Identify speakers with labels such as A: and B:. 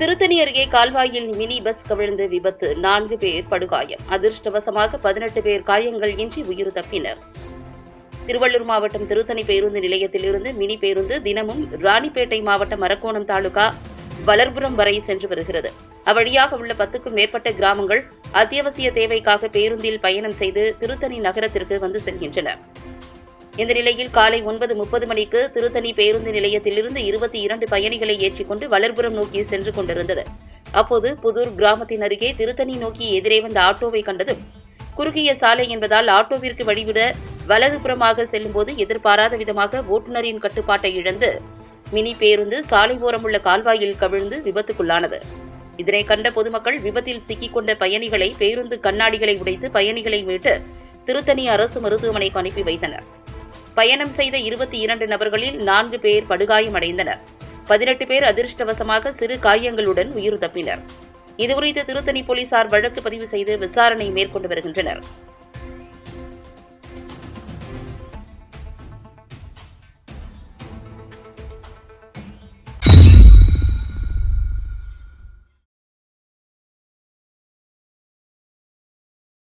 A: திருத்தணி அருகே கால்வாயில் mini bus கவிழ்ந்து விபத்து. நான்கு பேர் படுகாயம். அதிர்ஷ்டவசமாக பதினெட்டு பேர் காயங்கள் இன்றி உயிர் தப்பினர். திருவள்ளூர் மாவட்டம் திருத்தணி பேருந்து நிலையத்திலிருந்து மினி பேருந்து தினமும் ராணிப்பேட்டை மாவட்டம் அரக்கோணம் தாலுகா வளர்புரம் வரை சென்று வருகிறது. அவ்வழியாக உள்ள பத்துக்கும் மேற்பட்ட கிராமங்கள் அத்தியாவசிய தேவைக்காக பேருந்தில் பயணம் செய்து திருத்தணி நகரத்திற்கு வந்து செல்கின்றனர் இந்த நிலையில் காலை ஒன்பது முப்பது மணிக்கு திருத்தணி பேருந்து நிலையத்திலிருந்து இருபத்தி இரண்டு பயணிகளை ஏற்றிக்கொண்டு வளர்புரம் நோக்கி சென்று கொண்டிருந்தது. அப்போது புதூர் கிராமத்தின் அருகே திருத்தணி நோக்கி எதிரே வந்த ஆட்டோவை கண்டதும் குறுகிய சாலை என்பதால் ஆட்டோவிற்கு வழிவிட வலதுபுறமாக செல்லும்போது எதிர்பாராத விதமாக ஓட்டுநரின் கட்டுப்பாட்டை இழந்து மினி பேருந்து சாலை ஓரமுள்ள கால்வாயில் கவிழ்ந்து விபத்துக்குள்ளானது. இதனை கண்ட பொதுமக்கள் விபத்தில் சிக்கிக்கொண்ட பயணிகளை பேருந்து கண்ணாடிகளை உடைத்து பயணிகளை மீட்டு திருத்தணி அரசு மருத்துவமனைக்கு அனுப்பி வைத்தனர். பயணம் செய்த இருபத்தி இரண்டு நபர்களில் நான்கு பேர் படுகாயமடைந்தனர். பதினெட்டு பேர் அதிர்ஷ்டவசமாக சிறு காயங்களுடன் உயிர் தப்பினர். இதுகுறித்து திருத்தணி போலீசார் வழக்கு பதிவு செய்து விசாரணை மேற்கொண்டு வருகின்றனர்.